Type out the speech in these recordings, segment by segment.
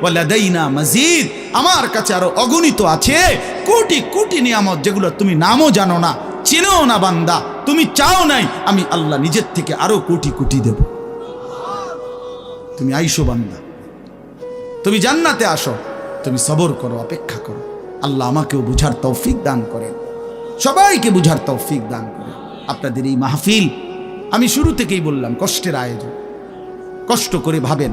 ওয়ালাদাইনা মজিদ, আমার কাছে আরও অগণিত আছে। কোটি কোটি নিয়ামত যেগুলো তুমি নামও জানো না, চেনেও না বান্দা। তুমি চাও নাই, আমি আল্লাহ নিজের থেকে আরও কোটি কোটি দেব। তুমি আইসো বান্দা। তুমি জান্নাতে আসো। তুমি সবর করো, অপেক্ষা করো। আল্লাহ আমাকেও বুঝার তৌফিক দান করেন। সবাইকে বুঝার তৌফিক দান করেন। আপনাদের এই মাহফিল, আমি শুরু থেকেই বললাম, কষ্টের আয়োজন। কষ্ট করে ভাবেন।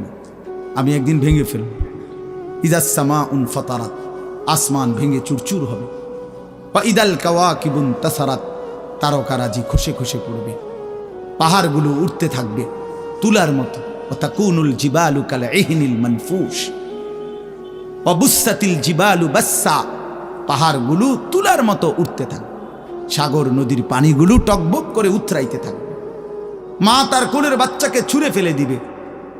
আমি একদিন ভেঙে ফেলব। ইদাসমা উন ফতারাত, আসমান ভেঙে চুরচুর হবে। বা ইদাল কাওয়া কিবুন তাসারাত, তারকারাজি খসে খসে পড়বে। পাহাড়গুলো উঠতে থাকবে তুলার মতো। অতাকুনুল জিবালু কাল এহিনিল মনফুস অবুসাতিল জিবালু বাসা পাহাড়গুলো তুলার মতো উঠতে থাকবে। সাগর নদীর পানিগুলো টকবক করে উথরাইতে থাকবে। মা তার কোলের বাচ্চাকে ছুঁড়ে ফেলে দিবে।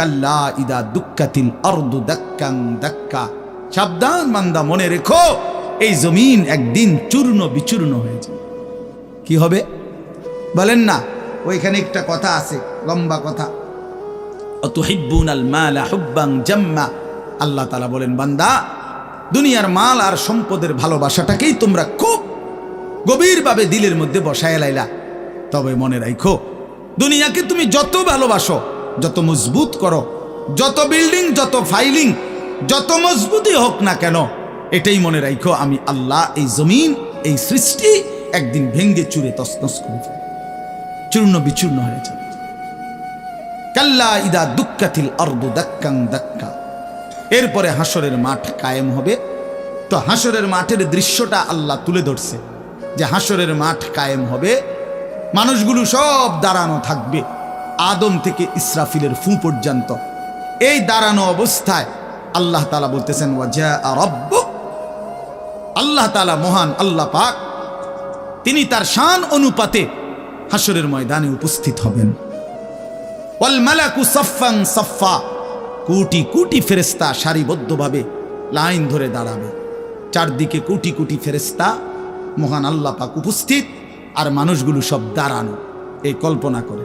কাল্লা ইদা দুক্কাতিল অর্দু দাক্কাং দাক্কা। সাবধান বান্দা, মনে রেখো, এই জমিন একদিন চূর্ণ বিচূর্ণ হয়ে যাবে। কি হবে? বলেন না, ওইখানে একটা কথা আছে, লম্বা কথা। অতুহিব্বুন আল মালা হুব্বাং জাম্মা। আল্লাহ তালা বলেন, বান্দা, দুনিয়ার মাল আর সম্পদের ভালোবাসাটাকেই তোমরা খুব গভীরভাবে দিলের মধ্যে বসায় লাইলা। তবে মনে রাখো দুনিয়াকে তুমি যত ভালোবাসো যত মজবুত করো, যত বিল্ডিং যত ফাইলিং যত মজবুতই হোক না কেন, এটাই মনে রাখো আমি আল্লাহ এই জমিন, এই সৃষ্টি একদিন ভেঙ্গে চুরে তসনস করে চূর্ণ বিচূর্ণ হয়ে যাবে। কাল্লা ইদা দুক্কাতিল অর্দ দাক্কাং দাক্কা। এরপরে হাসরের মাঠ কায়েম হবে। তো হাসরের মাঠের দৃশ্যটা আল্লাহ তুলে ধরছে যে হাসরের মাঠ কায়েম হবে। মানুষগুলো সব দাঁড়ানো থাকবে। আদম থেকে ইসরাফিলের ফু পর্যন্ত। এই দাঁড়ানো অবস্থায় আল্লাহ তালা বলতেছেন ওয়াজা আল্লাহ তালা মহান আল্লাহ পাক, তিনি তার শান অনুপাতে হাসরের ময়দানে উপস্থিত হবেন। ওয়াল মালাকু সফাং সফা কোটি কোটি ফেরেস্তা সারিবদ্ধভাবে লাইন ধরে দাঁড়াবে। চারদিকে কোটি কোটি ফেরেস্তা মহান আল্লাহ পাক উপস্থিত, আর মানুষগুলো সব দাঁড়ানো। এই কল্পনা করে।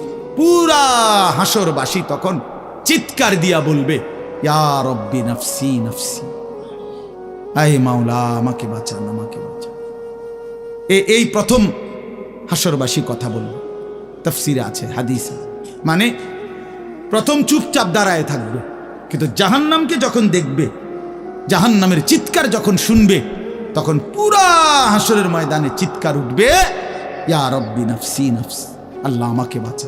পুরা হাসরবাসী তখন চিৎকার দিয়া বলবে রব্বি নফসি নফসি। আয় মাওলা, আমাকে বাঁচান আমাকে বাঁচান। এ- এই প্রথম হাসরবাসী কথা বলবে। তফসিরে আছে, হাদিস মানে প্রথম চুপচাপ দাঁড়ায় থাকবে। কিন্তু জাহান্নামকে যখন দেখবে, জাহান্নামের চিৎকার যখন শুনবে, তখন পুরা হাসরের ময়দানে চিৎকার উঠবে, ইয়া রব্বি নফসি আল্লাহ আমাকে বাঁচা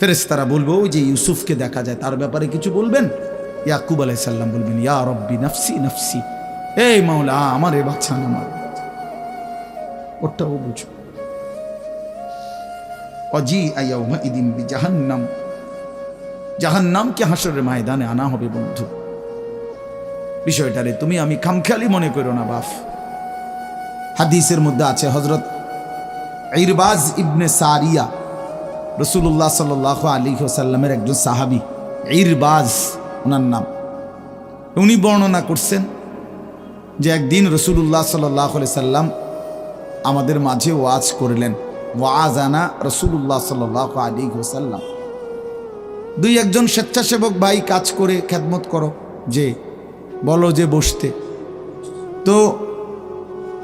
ফেরেস্তারা বলব, ওই যে ইউসুফকে দেখা যায়, তার ব্যাপারে কিছু বলবেন? ইয়াকুব আলাইসাল্লাম বলবেন, ইয়া রব্বি নফসি নফসি। এই মাওলা, আমার এ বাচ্চা আমার ওটাও বুঝো। অজি আয়াউমা ইদিন বি জাহান্নাম জাহান্নামকে হাসরের ময়দানে আনা হবে, বন্ধু। বিষয়টারে তুমি আমি খামখেয়ালি মনে করো না, বাফ। হাদিসের মধ্যে আছে হজরত ইরবাজ ইবনে সারিয়া রসুল্লাহ সাল আলী সাল্লামের একজন সাহাবি, ইরবাজ, ওনার নাম। উনি বর্ণনা করছেন যে একদিন রসুল্লাহ সাল্লাহ সাল্লাম আমাদের মাঝে ওয়াজ করলেন। ওয়াজ আনা রসুল্লাহ সাল্লাহ আলী সাল্লাম দুই একজন স্বেচ্ছাসেবক ভাই কাজ করে খ্যাতমত করো, যে বলো যে বসতে। তো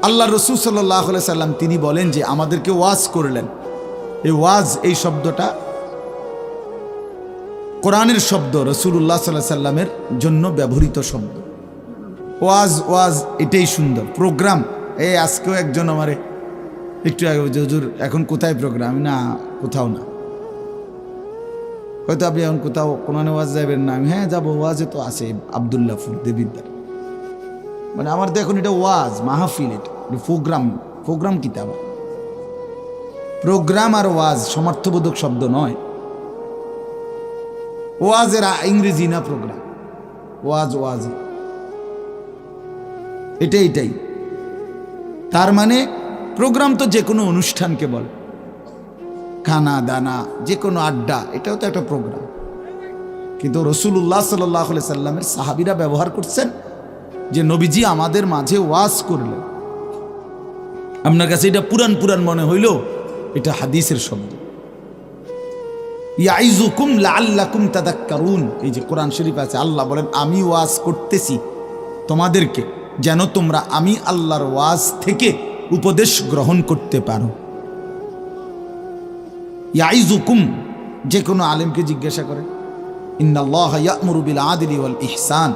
আল্লাহ রসুল সাল্লাহ সাল্লাম তিনি বলেন যে আমাদেরকে ওয়াজ করলেন। এই ওয়াজ, এই শব্দটা কোরআনের শব্দ রসুল্লাহ সাল্লাহ সাল্লামের জন্য ব্যবহৃত শব্দ। ওয়াজ ওয়াজ, এটাই সুন্দর। প্রোগ্রাম, এই আজকেও একজন আমারে, একটু হুজুর, এখন কোথায় প্রোগ্রাম? না, কোথাও না। হয়তো আপনি এখন কোথাও কোনো ওয়াজ যাবেন না। আমি হ্যাঁ যাব, ওয়াজে তো আছে আবদুল্লাহপুর দেবিদ্দার মানে আমার তো এখন এটা ওয়াজ, মাহফিল এটা প্রোগ্রাম প্রোগ্রাম কিতাব। প্রোগ্রাম আর ওয়াজ সমর্থবোধক শব্দ নয়। ওয়াজের ইংরেজি না প্রোগ্রাম ওয়াজ ওয়াজ। এটাই এটাই। তার মানে প্রোগ্রাম তো যে কোনো অনুষ্ঠানকে বলে। খানা, দানা, যে কোনো আড্ডা, এটাও তো একটা প্রোগ্রাম কিন্তু রসুল্লাহ সাল্লাহ সাল্লামের সাহাবিরা ব্যবহার করছেন যে নবীজি আমাদের মাঝে ওয়াজ করলেন। আপনার কাছে এটা পুরান পুরান মনে হইল? এটা হাদিসের শব্দ। ইয়াইজুকুম লাআল্লাকুম তাদাক্কারুন। এই যে কোরআন শরীফ আছে, আল্লাহ বলেন, আমি ওয়াজ করতেছি তোমাদেরকে, যেন তোমরা আমি আল্লাহর ওয়াজ থেকে উপদেশ গ্রহণ করতে পারো। ইয়াইজুকুম যে কোনো আলেমকে জিজ্ঞাসা করে, ইন্নাল্লাহ ইয়ামুরু বিল আদলি ওয়াল ইহসান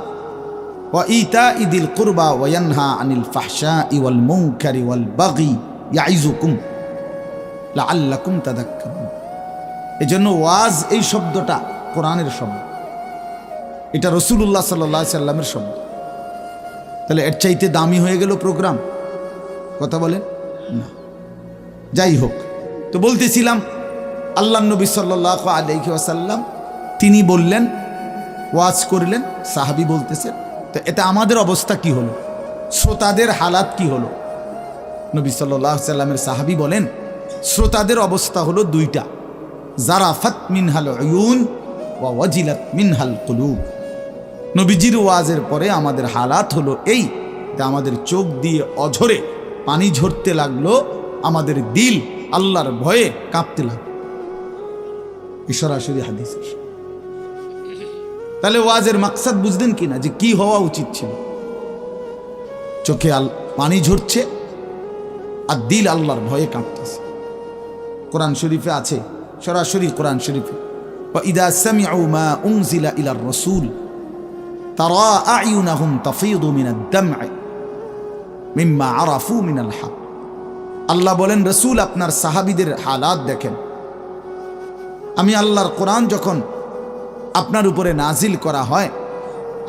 ওয়া ইতাই দিল কুরবা ওয়া ইয়ানহা আনিল ফাহশাই ওয়াল মুনকারি ওয়াল বাগি। ইয়াইজুকুম লাআল্লাকুম তাদাক্কারুন। এজন্য ওয়াজ এই শব্দটা কোরআনের শব্দ। এটা রসুল্লাহ সাল্লাহ সাল্লামের শব্দ। তাহলে এর চাইতে দামি হয়ে গেল প্রোগ্রাম। কথা বলেন? না। যাই হোক, তো বলতেছিলাম আল্লাহ নবী সাল্লাহ আলহি আসাল্লাম তিনি বললেন, ওয়াজ করলেন, সাহাবি বলতেছেন, তো এটা আমাদের অবস্থা কি হলো? শ্রোতাদের হালাত কি হলো? নবী সাল্লাহ সাল্লামের সাহাবি বলেন শ্রোতাদের অবস্থা হলো দুইটা। জারাফাত মিনহাল অয়ুন ওয়া ওয়াজিলাত মিনহাল কুলুব। নবীজির ওয়াজের পরে আমাদের হালাত হলো এই যে আমাদের চোখ দিয়ে অঝরে পানি ঝরতে লাগল, আমাদের দিল আল্লাহর ভয়ে কাঁপতে লাগল। সরাসরি হাদিস তাহলে ওয়াজের মাকসাদ বুঝলেন কিনা যে কি হওয়া উচিত ছিল? চোখে আল, পানি ঝরছে আর দিল আল্লাহর ভয়ে কাঁপতেছে। কোরআন শরীফে আছে, সরাসরি কোরআন শরীফে। ইদা সামিউ মা উংজিলা ইলার রসুল তারা আইউনাহুম তাফিদু মিনাদ দামআ মিম্মা আরাফু মিনাল আল্লাহ বলেন, রসুল আপনার সাহাবিদের হালাত দেখেন। আমি আল্লাহর কোরআন যখন আপনার উপরে নাজিল করা হয়,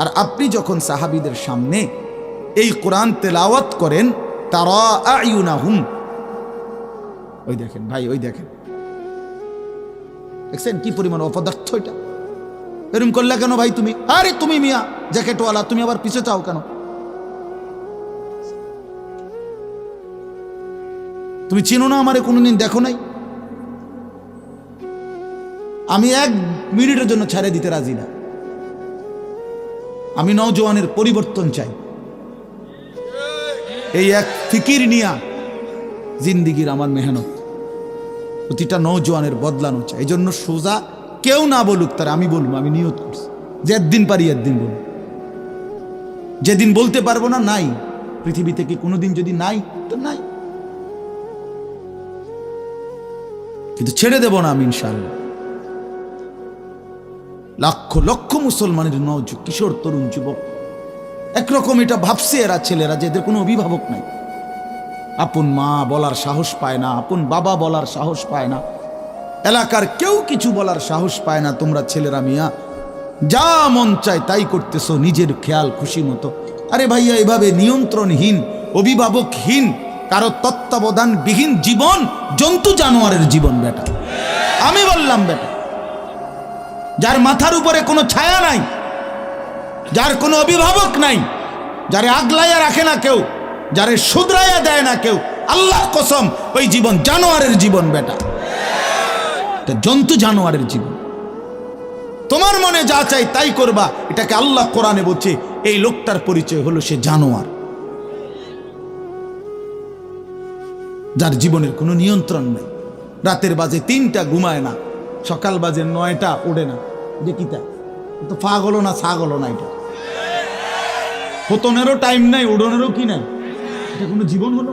আর আপনি যখন সাহাবিদের সামনে এই কোরআন তেলাওয়াত করেন তারা আইউনাহুম ওই দেখেন, ভাই, ওই দেখেন। দেখছেন কি পরিমাণ অপদার্থ এটা? এরম করলে কেন ভাই তুমি? আরে তুমি মিয়া, জ্যাকেটওয়ালা, তুমি আবার পিছে চাও কেন? তুমি চিনো না আমারে কোনোদিন, দেখো নাই? আমি এক মিনিটের জন্য ছাড়ে দিতে রাজি না। আমি নওজোয়ানের পরিবর্তন চাই। এই এক ফিকির নিয়া জিন্দিগির আমার মেহনত। প্রতিটা নৌজওয়ানের বদলানো চাই। এই জন্য সোজা কেউ না বলুক তার, আমি বলব, আমি নিয়ত করছি। যে একদিন পারি একদিন বলব যেদিন বলতে পারব না, নাই। পৃথিবী থেকে কোনোদিন যদি নাই, তো নাই। কিন্তু ছেড়ে দেব না আমি ইনশাল্লাহ লক্ষ লক্ষ মুসলমানের নজ কিশোর, তরুণ, যুবক। একরকম এটা ভাবছে এরা ছেলেরা যে এদের কোনো অভিভাবক নাই। আপন মা বলার সাহস পায় না, আপন বাবা বলার সাহস পায় না। এলাকার কেউ কিছু বলার সাহস পায় না, তোমরা ছেলেরা মিয়া। যা মন চায় তাই করতেছো, নিজের খেয়াল খুশি মতো। আরে ভাইয়া, এভাবে নিয়ন্ত্রণহীন, অভিভাবকহীন, কারও তত্ত্বাবধানবিহীন জীবন, জন্তু জানোয়ারের জীবন বেটা। আমি বললাম বেটা, যার মাথার উপরে কোনো ছায়া নাই, যার কোনো অভিভাবক নাই, যারে আগলাইয়া রাখে না কেউ যারে শুধরাইয়া দেয় না কেউ আল্লাহ কসম, ওই জীবন জানোয়ারের জীবন বেটা। জন্তু জানোয়ারের জীবন। তোমার মনে যা চাই তাই করবা, এটাকে আল্লাহ কোরআনে বলছে, এই লোকটার পরিচয় হলো সে জানোয়ার। যার জীবনের কোনো নিয়ন্ত্রণ নেই। রাতের বাজে তিনটা ঘুমায় না, সকাল বাজে নয়টা ওড়ে না। দেখিতা তো ফা গলো না সা গলো না এটা। পতনেরও টাইম নাই, উড়নেরও কি নাই? এটা কোনো জীবন হলো?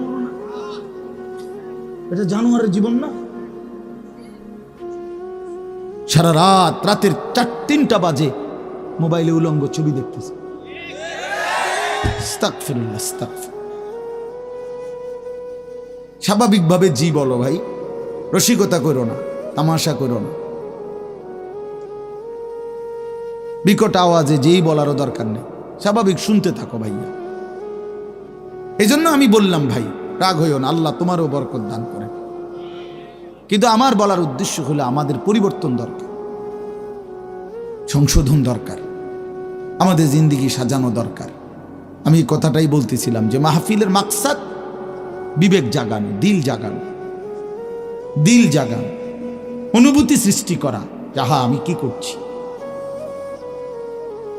এটা জানোয়ারের জীবন না? সারা রাত, রাতের চার, তিনটা বাজে মোবাইলে উলঙ্গ ছবি দেখতেছে। স্বাভাবিকভাবে জি বলো ভাই, রসিকতা করো না, তামাশা করো না। বিকট আওয়াজে যেই বলারও দরকার নেই। স্বাভাবিক শুনতে থাকো ভাইয়া। এই জন্য আমি বললাম, ভাই, রাগ হইও না, আল্লাহ তোমারও বরকত দান করে। কিন্তু আমার বলার উদ্দেশ্য হলো আমাদের পরিবর্তন দরকার, সংশোধন দরকার, আমাদের জিন্দিগি সাজানো দরকার। আমি কথাটাই বলতেছিলাম যে মাহফিলের মাকসাদ বিবেক জাগানো, দিল জাগানো দিল জাগানো, অনুভূতি সৃষ্টি করা যাহা আমি কি করছি?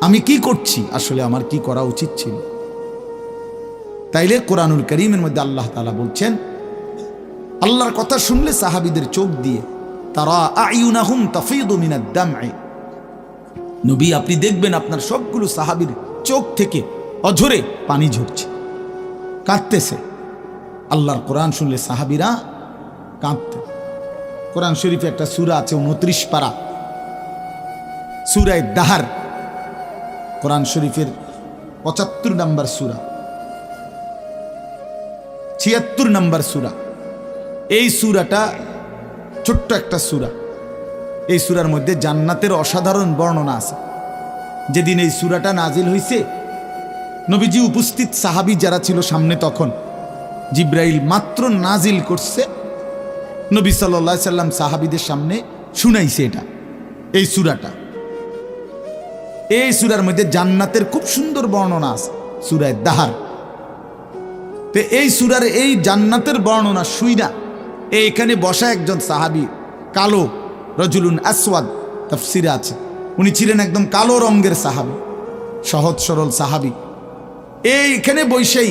আমি কি করছি? আসলে আমার কি করা উচিত ছিল? তাইলে কোরআনুল করিমের মধ্যে আল্লাহ তালা বলছেন, আল্লাহর কথা শুনলে সাহাবিদের চোখ দিয়ে, তারা আইউনাহুম তাফিদু মিনাদ দামঈ। নবী, আপনি দেখবেন আপনার সবগুলো সাহাবীর চোখ থেকে অঝরে পানি ঝরছে, কাঁদতেছে। আল্লাহর কোরআন শুনলে সাহাবীরা কাঁদতে। কোরআন শরীফে একটা সূরা আছে উনত্রিশ পারা। সূরায় দাহার, কোরআন শরীফের পঁচাত্তর নম্বর সূরা। ছিয়াত্তর নম্বর সুরা। এই সুরাটা ছোট্ট একটা সুরা। এই সূরার মধ্যে জান্নাতের অসাধারণ বর্ণনা আছে। যেদিন এই সুরাটা নাজিল হইছে, নবীজি উপস্থিত সাহাবী যারা ছিল সামনে তখন, জিব্রাইল মাত্র নাজিল করছে, নবী সাল্লাহ সাল্লাম সাহাবীদের সামনে শুনাইছে এটা, এই সুরাটা। এই সুরার মধ্যে জান্নাতের খুব সুন্দর বর্ণনা আছে, সূরায় দাহার। তো এই সূরার এই জান্নাতের বর্ণনা শুইনা এইখানে বসা একজন সাহাবী, কালো রজুলুন আসওয়াদ তফসিরে আছে। উনি ছিলেন একদম কালো রঙ্গের সাহাবী, সহজ সরল সাহাবী। এইখানে বৈশেই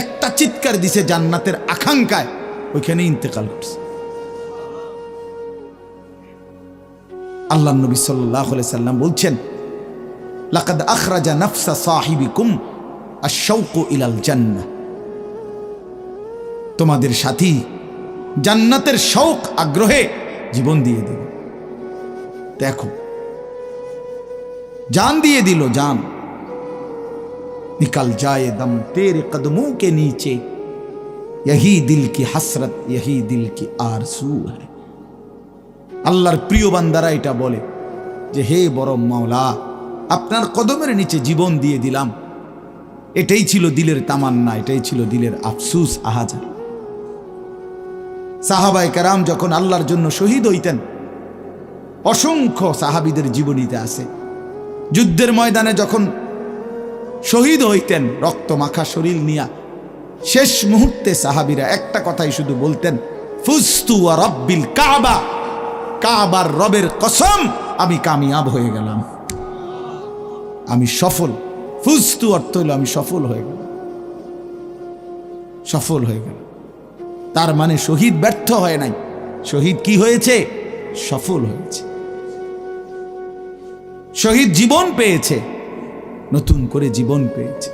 একটা চিৎকার দিছে জান্নাতের আকাঙ্ক্ষায়, ওইখানে ইন্তেকাল করছে। আল্লাহ নবী সাল্লাম বলছেন, লাকাদ আখরাজা নাফসা সাহিবিকুম আশৌক ইলাল জান্নাহ। তোমাদের সাথী জান্নাতের শৌক আগ্রহে জীবন দিয়ে দিল দেখো जान दिए दिलो जान निकल जाए दम तेरे कदमों के नीचे यही दिल की हसरत यही दिल की आरसू है আল্লাহর প্রিয় বান্দারা এটা বলে যে হে বড় মাওলা আপনার কদমের নিচে জীবন দিয়ে দিলাম এটাই ছিল দিলের তামান্না এটাই ছিল দিলের আফসুস আহাজার সাহাবাই কারাম যখন আল্লাহর জন্য শহীদ হইতেন, অসংখ্য সাহাবিদের জীবনীতে আছে। যুদ্ধের ময়দানে যখন শহীদ হইতেন রক্ত মাখা শরীর নিয়া, শেষ মুহূর্তে সাহাবিরা একটা কথাই শুধু বলতেন, ফুস্তু রব্বিল কাবা, কাবার রবের কসম, আমি কামিয়াব হয়ে গেলাম। আমি সফল। ফুস্তু অর্থ হলো আমি সফল হয়ে গেলাম। সফল হয়ে গেল তার মানে শহীদ ব্যর্থ হয় নাই। শহীদ কি হয়েছে? সফল হয়েছে। শহীদ জীবন পেয়েছে, নতুন করে জীবন পেয়েছে।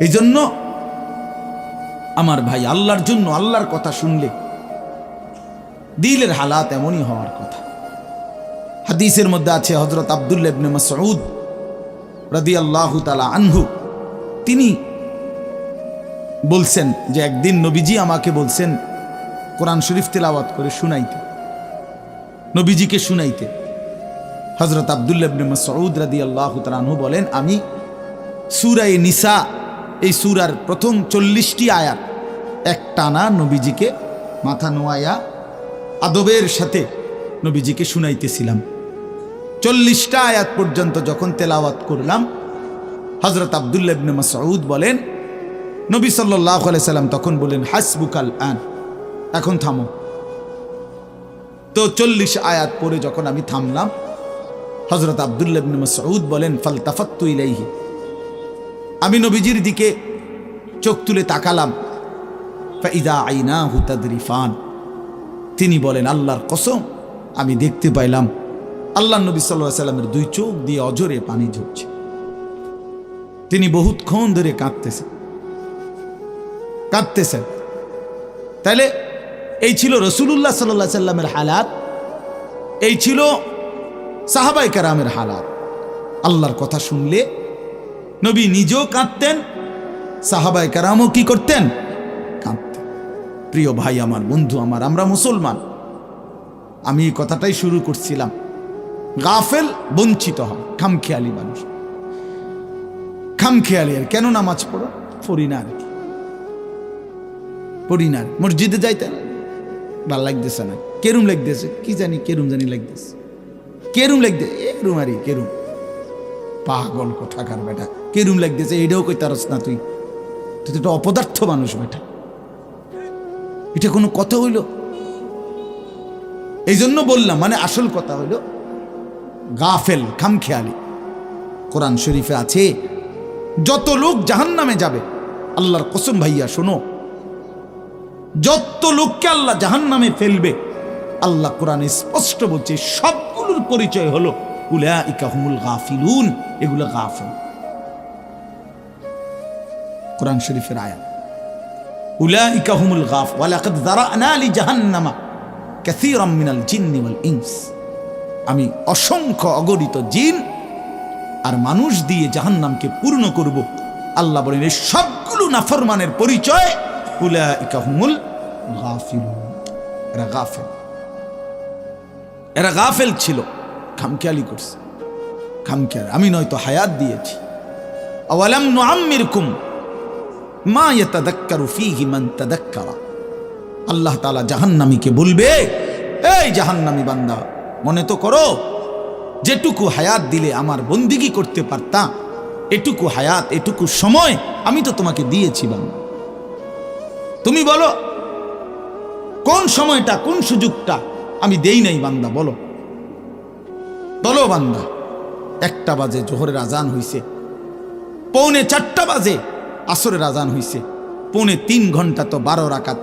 এই জন্য আমার ভাই আল্লাহর জন্য আল্লাহর কথা শুনলে দিলের হালাত এমনই হওয়ার কথা। হাদিসের মধ্যে আছে হজরত আবদুল্লাহ ইবনে মাসউদ রাদিয়াল্লাহু তাআলা আনহু। তিনি বলছেন যে একদিন নবীজি আমাকে বলছেন, কোরআন শরীফ তেলাওয়াত করে শুনাইতে। নবীজিকে শুনাইতে। হজরত আবদুল্লাবনে মাসউদ রাদি আল্লাহ তালানহু বলেন, আমি সুরাই নিসা, এই সুরার প্রথম চল্লিশটি আয়াত এক টানা নবীজিকে মাথা নোয়াইয়া আদবের সাথে নবীজিকে শুনাইতেছিলাম। চল্লিশটা আয়াত পর্যন্ত যখন তেলাওয়াত করলাম হজরত আবদুল্লাবনে মাসউদ বলেন নবী সাল্লাহ সাল্লাম তখন বললেন, হাসবুকাল আন। এখন থামো। তো চল্লিশ আয়াত পরে যখন আমি থামলাম হজরত আবদুল্লাহ সৌদ বলেন, ফালতাফাত্তু ইলাইহি। আমি নবীজির দিকে চোখ তুলে তাকালাম। ফাইদা আইনা হুতাদরিফান তিনি বলেন, আল্লাহর কসম, আমি দেখতে পাইলাম আল্লাহ নবী সাল্লাহ সাল্লামের দুই চোখ দিয়ে অজরে পানি ঝরছে। তিনি বহুতক্ষণ ধরে কাঁদতেছেন। কাঁদতেছেন। তাহলে এই ছিল রসুল্লাহ সাল্লাহ সাল্লামের হালাত, এই ছিল সাহাবাই কারামের হালাত। আল্লাহর কথা শুনলে নবী নিজেও কাঁদতেন, সাহাবাই কারামও কি করতেন? কাঁদতেন। প্রিয় ভাই আমার, বন্ধু আমার, আমরা মুসলমান। আমি এই কথাটাই শুরু করছিলাম। গাফেল, বঞ্চিত হয় খামখেয়ালি মানুষ। খামখেয়ালি আর কেন নামাজ পড়ো? কি পড়ি না। মসজিদে যাইতে না ভালো লাগতেছে না। কেরুম লাগতেছে। কি জানি কেরুম জানি লাগতেছে। কেরুম লাগতে এরুম আরে, কেরুম। পাগল কোথাকার বেটা। কেরুম লাগতেছে, এটাও কই তারস না তুই। তুই তো একটা অপদার্থ মানুষ বেটা। এটা কোনো কথা হইল? এই জন্য বললাম মানে আসল কথা হইল, গাফেল, খামখেয়ালি। কোরআন শরীফে আছে, যত লোক জাহান নামে যাবে, আল্লাহর কসম ভাইয়া, শোনো যত লোককে আল্লাহ জাহান নামে ফেলবে, আল্লাহ কোরআনে স্পষ্ট বলছে, সবগুলোর পরিচয় হলো আমি অসংখ্য অগণিত জিন আর মানুষ দিয়ে জাহান্নামকে পূর্ণ করব। আল্লাহ বলেন, এই সবগুলো নাফরমানের পরিচয় উলাইকা হুমুল গাফিলুন এরা গাফেল। এরা গাফেল ছিল। খামখেয়ালি করছে। খামখেয়াল। আমি নয়তো হায়াত দিয়েছি। আওয়ালাম নুআম্মিরকুম মা ইয়াতাদাক্কারু ফীহি মান তাদাক্কারা। আল্লাহ তাআলা জাহান্নামীকে বলবে, এই জাহান্নামী বান্দা, মনে তো করো, যেটুকু হায়াত দিলে আমার বন্দিগি করতে পারতাম, এটুকু হায়াত, এটুকু সময় আমি তো তোমাকে দিয়েছি বান্দা তুমি বলো, কোন সময়টা, কোন সুযোগটা আমি দেই নাই বান্দা, বলো। বলো বান্দা, একটা বাজে জোহরের আজান হইছে। পৌনে চারটা বাজে আসরের আজান হইছে। পৌনে তিন ঘণ্টা তো বারো রাকাত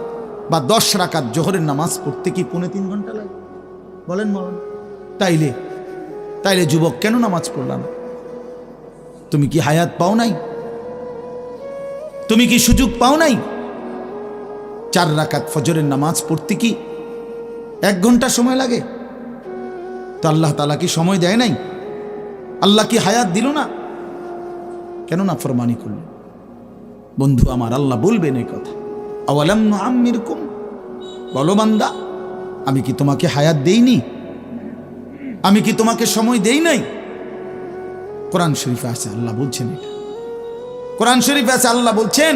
বা দশ রাকাত জোহরের নামাজ পড়তে কি পৌনে তিন ঘণ্টা লাগে? বলেন বলেন তাইলে তাইলে যুবক কেন নামাজ পড়লাম তুমি কি হায়াত পাও নাই? তুমি কি সুযোগ পাও নাই? চার রাকাত ফজরের নামাজ পড়তে কি এক ঘণ্টা সময় লাগে? তো আল্লাহ তালা কি সময় দেয় নাই? আল্লাহ কি হায়াত দিল না? কেন না ফরমানি করল? বন্ধু আমার, আল্লাহ বলবেন এই কথা। আওয়ালাম আম্মির কুম বলো বান্দা, আমি কি তোমাকে হায়াত দেইনি? আমি কি তোমাকে সময় দেই নাই? কোরআন শরীফে আছে, আল্লাহ বলছেন এটা। কোরআন শরীফে আছে, আল্লাহ বলছেন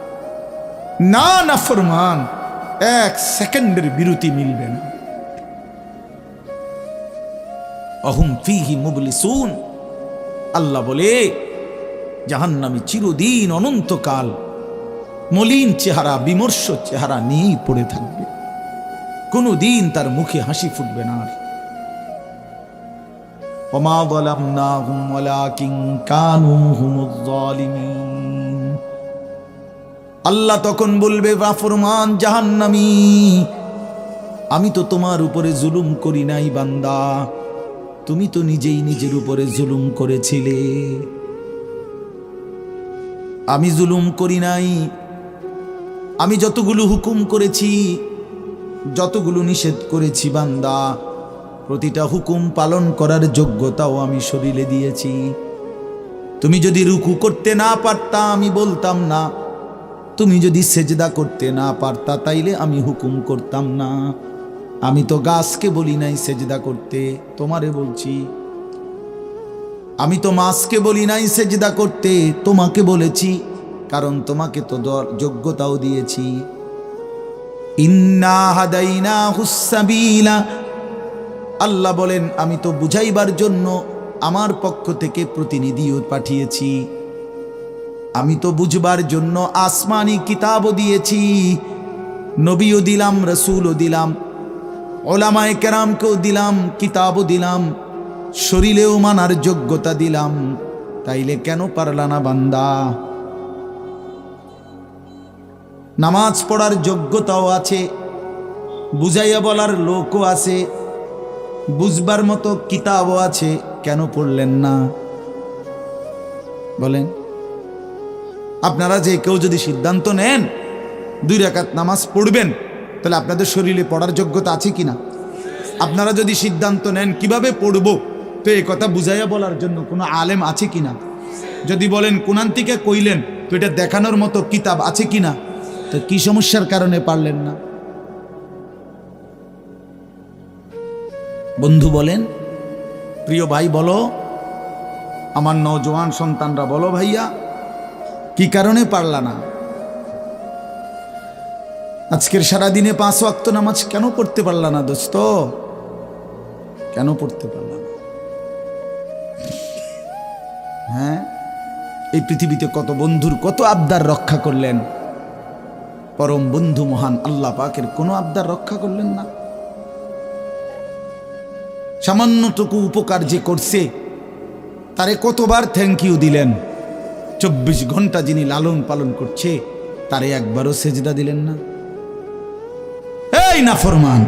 না না ফরমান এক সেকেন্ডের বিরতি মিলবে না অহুম ফিহি মুবলিসুন আল্লাহ বলে জাহান্নামী চিরদিন অনন্তকাল মলিন চেহারা বিমর্ষ চেহারা নিয়েই পড়ে থাকবে কোনো দিন তার মুখে হাসি ফুটবে না আর وما ظلمناهم ولكن كانوا هم الظالمين আল্লাহ তখন বলবে বাফরমান জাহান্নামী। আমি তো তোমার উপরে জুলুম করি নাই, বান্দা। তুমি তো নিজেই নিজের উপরে জুলুম করেছিলে। আমি জুলুম করি নাই। আমি যতগুলো হুকুম করেছি, যতগুলো নিষেধ করেছি, বান্দা। প্রতিটা হুকুম পালন করার যোগ্যতাও আমি শরীরে দিয়েছি। তুমি যদি রুকু করতে না পারতা, আমি বলতাম না। তুমি যদি সেজদা করতে না পারতা, তাইলে আমি হুকুম করতাম না। আমি তো গাছকে বলি নাই সেজদা করতে, তোমারে বলছি। আমি তো মাছকে বলি নাই সেজদা করতে, তোমাকে বলেছি, কারণ তোমাকে তো যোগ্যতাও দিয়েছি। ইন্না আল্লাহ বলেন, আমি তো বুঝাইবার জন্য আমার পক্ষ থেকে প্রতিনিধিও পাঠিয়েছি। আমি তো বুঝবার জন্য আসমানি কিতাবও দিয়েছি, নবীও দিলাম, রসুলও দিলাম, ওলামায় কেরামকেও দিলাম, কিতাবও দিলাম, শরীরেও মানার যোগ্যতা দিলাম, তাইলে কেন পারলা না বান্দা? নামাজ পড়ার যোগ্যতাও আছে, বুঝাইয়া বলার লোকও আছে, বুঝবার মতো কিতাবও আছে, কেন পড়লেন না? বলেন আপনারা যে কেউ যদি সিদ্ধান্ত নেন, দুই রাকাত নামাজ পড়বেন, তাহলে আপনাদের শরীরে পড়ার যোগ্যতা আছে কিনা? আপনারা যদি সিদ্ধান্ত নেন কীভাবে পড়ব, তো এই কথা বুঝাইয়া বলার জন্য কোনো আলেম আছে কিনা? যদি বলেন কোনান থেকে কইলেন তো এটা দেখানোর মতো কিতাব আছে কিনা? তো কি সমস্যার কারণে পারলেন না? বন্ধু বলেন, প্রিয় ভাই বলো, আমার নজওয়ান সন্তানরা বলো ভাইয়া কি কারণে পারলা না? আজকের সারা দিনে পাঁচ ওয়াক্ত নামাজ কেন পড়তে পারলা না দোস্ত? কেন পড়তে পারলা না? হ্যাঁ? এই পৃথিবীতে কত বন্ধুর কত আবদার রক্ষা করলেন? পরম বন্ধু মহান আল্লাহ পাকের কোনো আবদার রক্ষা করলেন না? সামান্যটুকু উপকার যে করছে, তারে কতবার থ্যাংক ইউ দিলেন? চব্বিশ ঘণ্টা যিনি লালন পালন করছে, তারে একবারও সেজদা দিলেন না। এই না ফরমান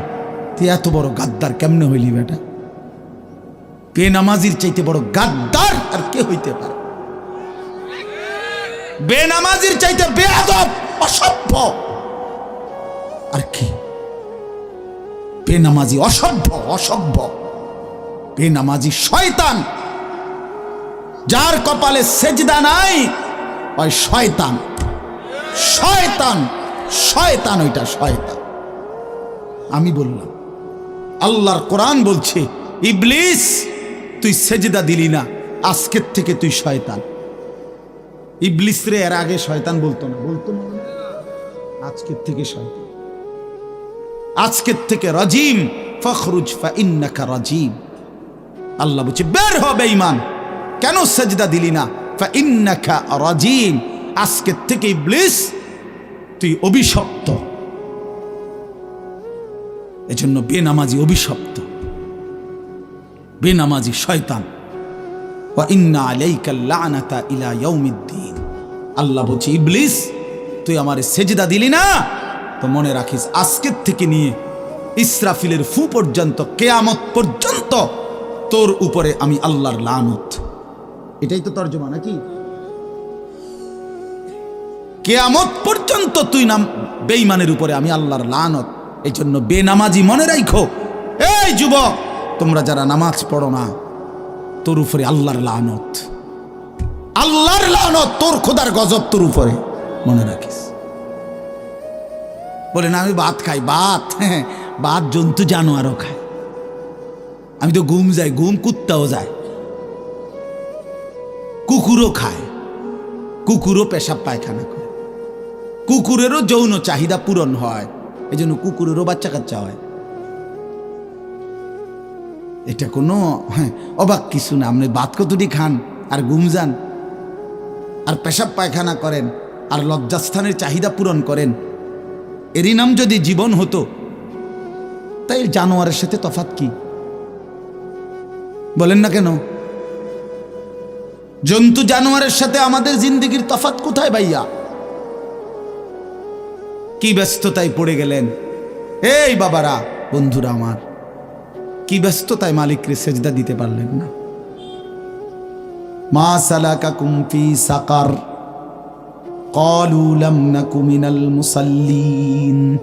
তুই এত বড় গাদ্দার কেমনে হইলি বেটা? বে নামাজির চাইতে বড় গাদ্দার আর কে হইতে পারে? বেনামাজির চাইতে বেয়াদব, অসভ্য। আর কি? বেনামাজি অসভ্য অসভ্য। বেনামাজি শয়তান। যার কপালে সেজদা নাই, ওই শয়তান। শয়তান শয়তান ওইটা শয়তান। আমি বললাম, আল্লাহর কোরআন বলছে, ইবলিস, তুই সেজদা দিলি না, আজকের থেকে তুই শয়তান। ইবলিস রে এর আগে শয়তান বলতো না বলতো না। আজকের থেকে শয়তান। আজকের থেকে রাজিম, ফখরুজ ফা ইন্নাকা রাজিম। আল্লাহ বলছে, বের হবে ইমান কেন সেজদা দিলি না? ইন্নাকা রাজিম। আজকের থেকে ইবলিস, তুই অভিশপ্ত। এজন্য বেনামাজি অভিশপ্ত। বেনামাজি শয়তান। আল্লাহ বলছে, ইবলিস, তুই আমারে সেজদা দিলি না? তো মনে রাখিস আজকের থেকে নিয়ে ইসরাফিলের ফু পর্যন্ত, কেয়ামত পর্যন্ত তোর উপরে আমি আল্লাহর লানত। এটাই তো তর্জমা, নাকি? কেয়ামত পর্যন্ত তুই নাম বেইমানের উপরে আমি আল্লাহর লানত। এই জন্য বেনামাজি মনে রাখো এই যুবক, তোমরা যারা নামাজ পড়ো না, তোর উপরে আল্লাহর লানত। আল্লাহর লানত তোর খোদার গজব তোর উপরে, মনে রাখিস। বলে, না, আমি ভাত খাই, ভাত। হ্যাঁ ভাত জন্তু জানোয়ারও খায়। আমি তো ঘুম যাই, ঘুম কুত্তাও যায়। কুকুরও খায়। কুকুরও পেশাব পায়খানা করে। কুকুরেরও যৌন চাহিদা পূরণ হয় এই জন্য কুকুরেরও বাচ্চা কাচ্চা হয়। এটা কোনো হ্যাঁ, অবাক কিছু না। আপনি ভাত কতটি খান আর ঘুম যান আর পেশাব পায়খানা করেন আর লজ্জাস্থানের চাহিদা পূরণ করেন এরই নাম যদি জীবন হতো তাই জানোয়ারের সাথে তফাত কি? বলেন না কেন? জন্তু জানোয়ারের সাথে আমাদের জিন্দগির তফাত কোথায় ভাইয়া? কি ব্যস্ততায় পড়ে গেলেন? এই বাবারা, বন্ধুরা আমার, কি ব্যস্ততায় মালিককে সেজদা দিতে পারলেন না? মা সালাকা কুমফি সাকার মুসাল্লিন।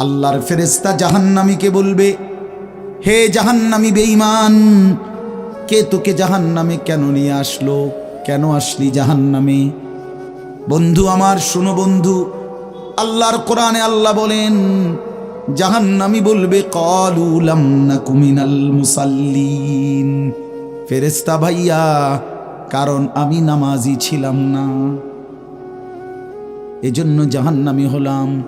আল্লাহর ফেরেস্তা জাহান্নামীকে বলবে, হে জাহান্নামী বেঈমান কে তোকে জাহান্নামে কেন নিয়ে আসলো? কেন আসলি জাহান্নামে? বন্ধু আমার, শোনো বন্ধু, আল্লাহর কোরআনে আল্লাহ বলেন, জাহান্নামী বলবে, কলু লাম নাকু মিনাল মুসাল্লিন। ফেরেশতা ভাইয়া, কারণ আমি নামাজি ছিলাম না। এজন্য জাহান্নামী হলাম।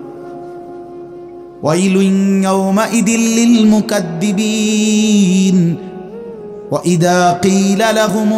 ওয়াইলুন ইয়াউমাইদিল লিল মুকাদ্দিবিন। وإذا قيل لهم